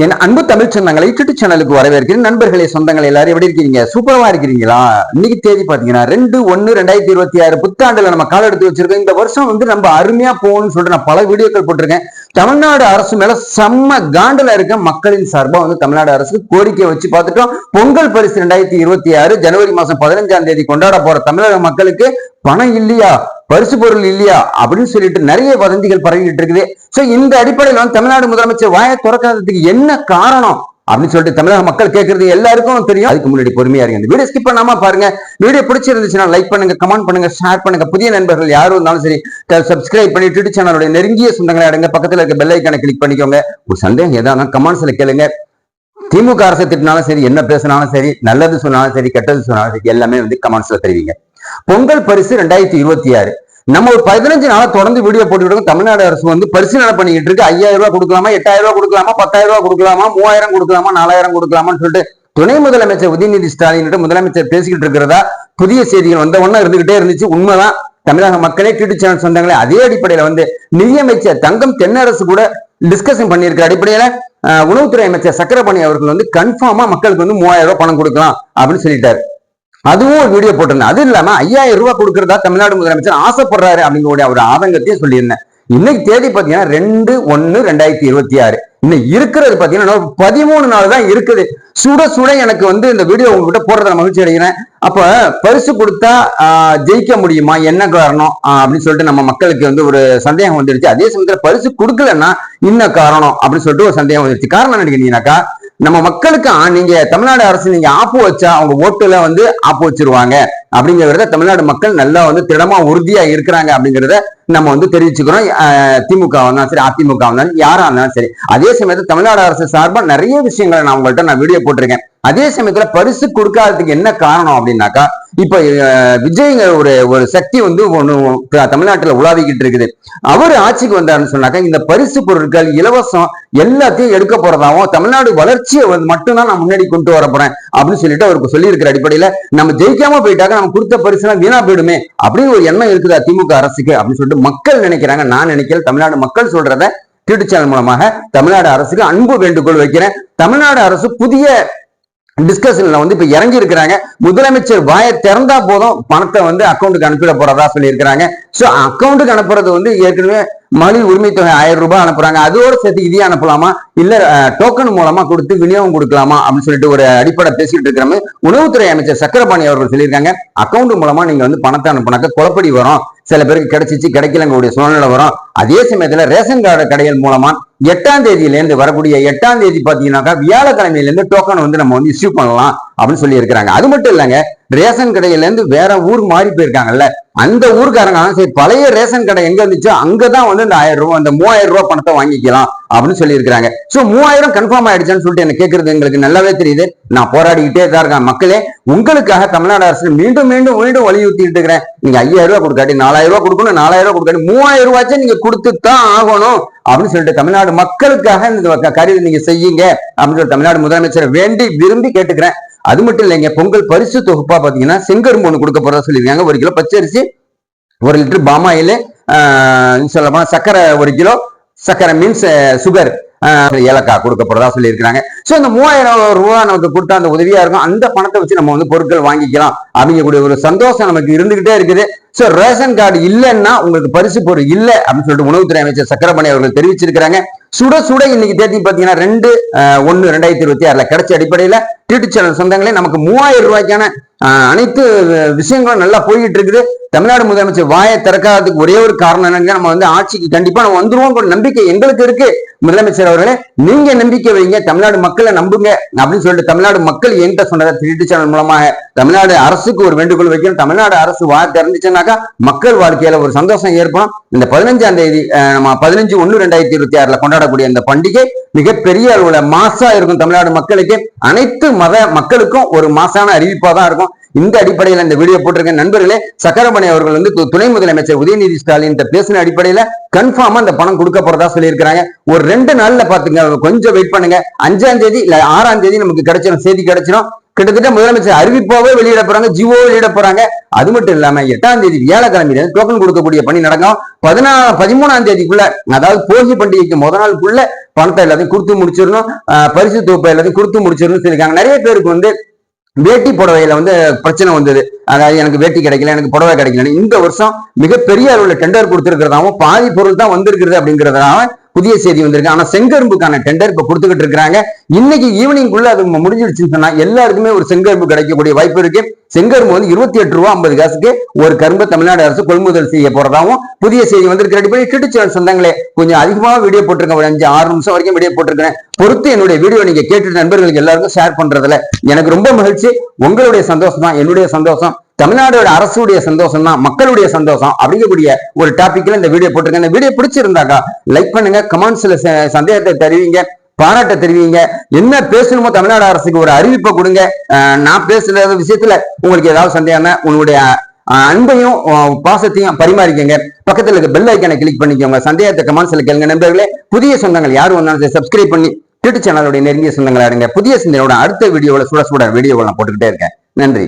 என் அன்பு தமிழ் சொந்தங்களை யூடியூப் சேனலுக்கு வரவேற்கிறேன். நண்பர்களே சொந்தங்களை எல்லாரும் எப்படி இருக்கீங்க? சூப்பரமா இருக்கிறீங்களா? இன்னைக்கு தேதி பாத்தீங்கன்னா ரெண்டு ஒன்னு ரெண்டாயிரத்தி இருபத்தி ஆறு புத்தாண்டுல நம்ம கால எடுத்து வச்சிருக்கோம். இந்த வருஷம் வந்து நம்ம அருமையா போகணும்னு சொல்லிட்டு நான் பல வீடியோக்கள் போட்டிருக்கேன். தமிழ்நாடு அரசு மேல செம்ம காண்டுல இருக்க மக்களின் சார்பா வந்து தமிழ்நாடு அரசுக்கு கோரிக்கை வச்சு பார்த்துட்டோம். பொங்கல் பரிசு ரெண்டாயிரத்தி இருபத்தி ஆறு ஜனவரி மாசம் பதினஞ்சாம் தேதி கொண்டாட போற தமிழக மக்களுக்கு பணம் இல்லையா? பரிசு பொருள் இல்லையா அப்படின்னு சொல்லிட்டு நிறைய வதந்திகள் பரவிட்டு இருக்குது. சோ இந்த அடிப்படையில் வந்து தமிழ்நாடு முதலமைச்சர் வாயை திறக்காததுக்கு என்ன காரணம் அப்படின்னு சொல்லிட்டு தமிழக மக்கள் கேட்கறது எல்லாருக்கும் தெரியும். அதுக்கு முன்னாடி பொறுமையா இருங்க. இந்த வீடியோ ஸ்கிப் பண்ணாம பாருங்க. வீடியோ பிடிச்சிருந்துச்சுன்னா லைக் பண்ணுங்க கமெண்ட் பண்ணுங்க ஷேர் பண்ணுங்க. புதிய நண்பர்கள் யாரும் இருந்தாலும் சரி சப்ஸ்கிரைப் பண்ணி யூடியூப் சேனலோட நெருங்கிய சொந்தங்களை அடங்க. பக்கத்துல இருக்க பெல் ஐக்கானை கிளிக் பண்ணிக்கோங்க. ஒரு சந்தேகம் ஏதாவது கமெண்ட்ஸ்ல கேளுங்க. திமுக அரசு திட்டினாலும் சரி என்ன பேசினாலும் சரி நல்லது சொன்னாலும் சரி கெட்டது சொன்னாலும் சரி எல்லாமே வந்து கமெண்ட்ஸ்ல தெரிவிங்க. பொங்கல் பரிசு ரெண்டாயிரத்தி இருபத்தி ஆறு. நம்ம ஒரு பதினஞ்சு நாளா தொடர்ந்து வீடியோ போட்டுக்கிட்டு தமிழ்நாடு அரசு வந்து பரிசீலனை பண்ணிக்கிட்டு இருக்கு? ஐயாயிரம் ரூபாய் கொடுக்கலாமா? எட்டாயிரம் ரூபாய் கொடுக்கலாமா? பத்தாயிரம் ரூபாய் கொடுக்கலாமா? மூவாயிரம் கொடுக்கலாமா? நாலாயிரம் கொடுக்கலாமான்னு சொல்லிட்டு துணை முதலமைச்சர் உதயநிதி ஸ்டாலின் முதலமைச்சர் பேசிக்கிட்டு இருக்கிறதா புதிய செய்திகள் வந்த உடனே இருந்துகிட்டே இருந்துச்சு. உண்மைதான். தமிழக மக்களே டிடி சேனல் சொந்தங்களே அதே அடிப்படையில வந்து நிதியமைச்சர் தங்கம் தென்னரசு கூட டிஸ்கஷன் பண்ணியிருக்கிற அடிப்படையில உணவுத்துறை அமைச்சர் சக்கரபாணி அவர்கள் வந்து கன்ஃபார்மா மக்களுக்கு வந்து மூவாயிரம் ரூபாய் பணம் கொடுக்கலாம் அப்படின்னு சொல்லிட்டாரு. அதுவும் ஒரு வீடியோ போட்டிருந்தேன். அது இல்லாம ஐயாயிரம் ரூபாய் கொடுக்கறதா தமிழ்நாடு முதலமைச்சர் ஆசைப்படுறாரு அப்படிங்கிற ஒரு ஆதங்கத்தையும் சொல்லியிருந்தேன். இன்னைக்கு தேதி பாத்தீங்கன்னா ரெண்டு ஒன்னு ரெண்டாயிரத்தி இருபத்தி ஆறு. இன்னும் இருக்கிறது பாத்தீங்கன்னா பதிமூணு நாள் தான் இருக்குது. சுட சுட எனக்கு வந்து இந்த வீடியோ உங்ககிட்ட போடுறத மகிழ்ச்சி அடைகிறேன். அப்ப பரிசு கொடுத்தா ஜெயிக்க முடியுமா? என்ன காரணம்? அப்படின்னு சொல்லிட்டு நம்ம மக்களுக்கு வந்து ஒரு சந்தேகம் வந்துருச்சு. அதே சமயத்துல பரிசு கொடுக்கலன்னா இன்ன காரணம்? அப்படின்னு சொல்லிட்டு ஒரு சந்தேகம் வந்துருச்சு. காரணம் நினைக்கிறீங்கன்னாக்கா நம்ம மக்களுக்கு நீங்க தமிழ்நாடு அரசு நீங்க ஆப்பு வச்சா அவங்க ஓட்டுல வந்து ஆப்பு வச்சிருவாங்க. அப்படிங்கிறத தமிழ்நாடு மக்கள் நல்லா வந்து திடமா உறுதியா இருக்கிறாங்க அப்படிங்கிறத நம்ம வந்து தெரிவிச்சுக்கிறோம். திமுக வந்தாலும் சரி அதிமுக வந்தாலும் யாரா இருந்தாலும் சரி. அதே சமயத்துல தமிழ்நாடு அரசு சார்பா நிறைய விஷயங்களை நான் உங்கள்கிட்ட நான் வீடியோ போட்டிருக்கேன். அதே சமயத்துல பரிசு கொடுக்காததுக்கு என்ன காரணம் அப்படின்னாக்கா இப்ப விஜய்ங்கிற ஒரு ஒரு சக்தி வந்து ஒன்று தமிழ்நாட்டில் உலாவிக்கிட்டு இருக்குது. அவர் ஆட்சிக்கு வந்தாருன்னு சொன்னாக்க இந்த பரிசு பொருட்கள் இலவசம் எல்லாத்தையும் எடுக்க போறதாவும் தமிழ்நாடு வளர்ச்சியை வந்து மட்டும்தான் நான் முன்னாடி கொண்டு வர போறேன் அப்படின்னு சொல்லிட்டு அவருக்கு சொல்லியிருக்கிற அடிப்படையில் அடிப்படையில நம்ம ஜெயிக்காம போயிட்டாக்க நம்ம கொடுத்த பரிசுலாம் வீணா போயிடுமே அப்படின்னு ஒரு எண்ணம் இருக்குதா திமுக அரசுக்கு அப்படின்னு சொல்லிட்டு மக்கள் நினைக்கிறாங்க. நான் நினைக்கிறேன் தமிழ்நாடு மக்கள் சொல்றத யூடியூப் சேனல் மூலமாக தமிழ்நாடு அரசுக்கு அன்பு வேண்டுகோள் வைக்கிறேன். தமிழ்நாடு அரசு புதிய டிஸ்கஷன்ல வந்து இப்ப இறங்கி இருக்கிறாங்க முதலமைச்சர் வாய திறந்தா போதும் பணத்தை வந்து அக்கௌண்ட்டுக்கு அனுப்பிட போறதா சொல்லியிருக்கிறாங்க. சோ அக்கௌண்ட்டுக்கு அனுப்புறது வந்து ஏற்கனவே மகளிர் உரிமை தொகை ஆயிரம் ரூபாய் அனுப்புறாங்க. அதோட சேர்த்து இதே அனுப்பலாமா? இல்ல டோக்கன் மூலமா கொடுத்து விநியோகம் கொடுக்கலாமா? அப்படின்னு சொல்லிட்டு ஒரு அடிப்படை பேசிட்டு இருக்கிற உணவுத்துறை அமைச்சர் சக்கரபாணி அவர்கள் சொல்லியிருக்காங்க. அக்கௌண்ட் மூலமா நீங்க வந்து பணத்தை அனுப்புனாக்க குழப்படி வரும். சில பேருக்கு கிடைச்சிச்சு கிடைக்கலங்களுடைய சூழ்நிலை வரும். அதே சமயத்துல ரேஷன் கார்டு கடைகள் மூலமா எட்டாம் தேதியிலேருந்து வரக்கூடிய எட்டாம் தேதி பாத்தீங்கன்னாக்கா வியாழக்கிழமையிலேருந்து டோக்கன் வந்து நம்ம வந்து இஷ்யூ பண்ணலாம் அப்படின்னு சொல்லி இருக்கிறாங்க அது மட்டும் இல்லைங்க ரேஷன் கடையிலேருந்து வேற ஊர் மாறி போயிருக்காங்கல்ல. அந்த ஊருக்காரங்க சரி பழைய ரேஷன் கடை எங்க இருந்துச்சோ அங்கதான் வந்து இந்த ஆயிரம் ரூபாய் அந்த மூவாயிரம் ரூபாய் பணத்தை வாங்கிக்கலாம் அப்படின்னு சொல்லியிருக்காங்க சோ மூவாயிரம் கன்ஃபார்ம் ஆயிடுச்சான்னு சொல்லிட்டு எனக்கு கேட்கறது எங்களுக்கு நல்லாவே தெரியுது. நான் போராடிக்கிட்டே தான் இருக்கேன். மக்களே உங்களுக்காக தமிழ்நாடு அரசு மீண்டும் மீண்டும் மீண்டும் வலியுறுத்திட்டு இருக்கிறேன். நீங்க ஐயாயிரம் ரூபாய் கொடுக்காட்டி நாலாயிரம் ரூபாய் கொடுக்கணும் நாலாயிரம் ரூபாய் கொடுக்காட்டி மூவாயிரம் ரூபாய்ச்சும் நீங்க கொடுத்து தான் ஆகணும் அப்படின்னு சொல்லிட்டு தமிழ்நாடு மக்களுக்காக இந்த கருதி நீங்க செய்யுங்க அப்படின்னு சொல்லி தமிழ்நாடு முதலமைச்சரை வேண்டி விரும்பி கேட்டுக்கிறேன். அது மட்டும் இல்லைங்க பொங்கல் பரிசு தொகுப்பா பாத்தீங்கன்னா செங்கரும்பு ஒன்று கொடுக்க போறதா சொல்லியிருக்காங்க. ஒரு கிலோ பச்சரிசி ஒரு லிட்டர் பாமாயில் சொல்ல சக்கரை ஒரு கிலோ சக்கரை மீன்ஸ் சுகர் ஏலக்காய் கொடுக்க போறதா சொல்லியிருக்கிறாங்க. ஸோ இந்த மூவாயிரம் ரூபா நமக்கு கொடுத்தா அந்த உதவியா இருக்கும். அந்த பணத்தை வச்சு நம்ம வந்து பொருட்கள் வாங்கிக்கலாம். அப்படிங்கக்கூடிய ஒரு சந்தோஷம் நமக்கு இருந்துகிட்டே இருக்குது. ஸோ ரேஷன் கார்டு இல்லைன்னா உங்களுக்கு பரிசு பொருள் இல்லை அப்படின்னு சொல்லிட்டு உணவுத்துறை அமைச்சர் சக்கரபாணி அவர்கள் தெரிவிச்சிருக்கிறாங்க. சுட சுட இன்னைக்கு தேதி பார்த்தீங்கன்னா ரெண்டு ஒன்னு ரெண்டாயிரத்தி இருபத்தி ஆறுல கிடைச்ச அடிப்படையில் டிடி சேனல் சொந்தங்களே நமக்கு மூவாயிரம் ரூபாய்க்கான அனைத்து விஷயங்களும் நல்லா போய்கிட்டு இருக்குது. தமிழ்நாடு முதலமைச்சர் வாயை திறக்காததுக்கு ஒரே ஒரு காரணம் என்னன்னா நம்ம வந்து ஆட்சிக்கு கண்டிப்பா நம்ம வந்துருவோம் நம்பிக்கை எங்களுக்கு இருக்கு. முதலமைச்சர் அவர்களே நீங்க நம்பிக்கை வைங்க தமிழ்நாடு மக்களை நம்புங்க அப்படின்னு சொல்லிட்டு தமிழ்நாடு மக்கள் என்கிட்ட சொன்னதை டிடி சேனல் மூலமாக தமிழ்நாடு அரசுக்கு ஒரு வேண்டுகோள் வைக்கணும். தமிழ்நாடு அரசு வாய் திறந்துச்சுன்னாக்கா மக்கள் வாழ்க்கையில ஒரு சந்தோஷம் ஏற்படும். இந்த பதினஞ்சாம் தேதி நம்ம பதினஞ்சு ஒன்னு ரெண்டாயிரத்தி இருபத்தி ஆறுல கொண்டாடக்கூடிய இந்த பண்டிகை மிகப்பெரிய அளவுல மாசா இருக்கும் தமிழ்நாடு மக்களுக்கு. அனைத்து மத மக்களுக்கும் ஒரு மாசான அறிவிப்பா தான் இருக்கும். இந்த அடிப்படையில் இந்த வீடியோ போட்டிருக்க நண்பர்களே சக்கரமணி அவர்கள் வந்து துணை முதலமைச்சர் உதயநிதி ஸ்டாலின் பேசின அடிப்படையில கன்ஃபார்மா அந்த பணம் கொடுக்க போறதா சொல்லியிருக்கிறாங்க. ஒரு ரெண்டு நாள்ல பாத்துங்க கொஞ்சம் வெயிட் பண்ணுங்க. அஞ்சாம் தேதி இல்ல ஆறாம் தேதி நமக்கு கிடைச்சிடும் செய்தி கிடைச்சிடும் கிட்டத்தட்ட முதலமைச்சர் அறிவிப்பாவே வெளியிட போறாங்க ஜிஓ வெளியிட போறாங்க. அது மட்டும் இல்லாம எட்டாம் தேதி வியாழக்கிழமையில டோக்கன் கொடுக்கக்கூடிய பணி நடக்கும். பதினா பதிமூணாம் தேதிக்குள்ள அதாவது போகி பண்டிகைக்கு முத நாளுக்குள்ள பணத்தை எல்லாத்தையும் கொடுத்து முடிச்சிடணும். பரிசு தொகுப்பை எல்லாத்தையும் கொடுத்து முடிச்சிடணும்னு சொல்லியிருக்காங்க. நிறைய பேருக்கு வந்து வேட்டி புடவையில வந்து பிரச்சனை வந்தது. அதாவது எனக்கு வேட்டி கிடைக்கல எனக்கு புடவை கிடைக்கல இந்த வருஷம் மிகப்பெரிய அளவுல டெண்டர் கொடுத்திருக்கிறதாவும் பாதி பொருள் தான் வந்திருக்கிறது அப்படிங்கிறதாவும் புதிய செய்தி வந்திருக்கு. ஆனா செங்கரும்புக்கான டெண்டர் இப்ப கொடுத்துக்கிட்டு இருக்காங்க இன்னைக்கு ஈவினிங்குள்ள அது முடிஞ்சிடுச்சுன்னு சொன்னா எல்லாருக்குமே ஒரு செங்கரும்பு கிடைக்கக்கூடிய வாய்ப்பு இருக்கு. செங்கரும்பு வந்து இருபத்தி எட்டு ரூபா ஐம்பது காசுக்கு ஒரு கரும்பு தமிழ்நாடு அரசு கொள்முதல் செய்ய போறதாகவும் புதிய செய்தி வந்திருக்கு. ரெடி பண்ணி டிடிச்சல் சொந்தங்களே கொஞ்சம் அதிகமாக வீடியோ போட்டிருக்கேன். ஒரு அஞ்சு ஆறு நிமிஷம் வரைக்கும் வீடியோ போட்டிருக்கேன் பொறுத்து என்னுடைய வீடியோ நீங்க கேட்டு நண்பர்களுக்கு எல்லாருக்கும் ஷேர் பண்றதுல எனக்கு ரொம்ப மகிழ்ச்சி. உங்களுடைய சந்தோஷம் தான் என்னுடைய சந்தோஷம். தமிழ்நாடோட அரசுடைய சந்தோஷம் தான் மக்களுடைய சந்தோஷம் அப்படிங்கக்கூடிய ஒரு டாபிக்ல இந்த வீடியோ போட்டிருக்கேன். இந்த வீடியோ பிடிச்சிருந்தாக்கா லைக் பண்ணுங்க கமெண்ட்ஸ்ல சந்தேகத்தை தெரிவிங்க பாராட்ட தெரிவிங்க. என்ன பேசணுமோ தமிழ்நாடு அரசுக்கு ஒரு அறிவிப்பை கொடுங்க. நான் பேசுற விஷயத்துல உங்களுக்கு ஏதாவது சந்தேகம்னா உங்களுடைய அன்பையும் பாசத்தையும் பரிமாறிக்கங்க. பக்கத்துல இருக்க பெல் ஐக்கனை கிளிக் பண்ணிக்கோங்க. சந்தேகத்தை கமெண்ட்ஸ்ல கேளுங்க நண்பர்களே. புதிய சொந்தங்கள் யாரும் வந்தாலும் சப்ஸ்கிரைப் பண்ணி யூடியூப் சேனலுடைய நெருங்கிய சொந்தங்களாடுங்க புதிய சிந்தனையோட அடுத்த வீடியோவில் சுட சுட வீடியோவை நான் போட்டுக்கிட்டே இருக்கேன். நன்றி.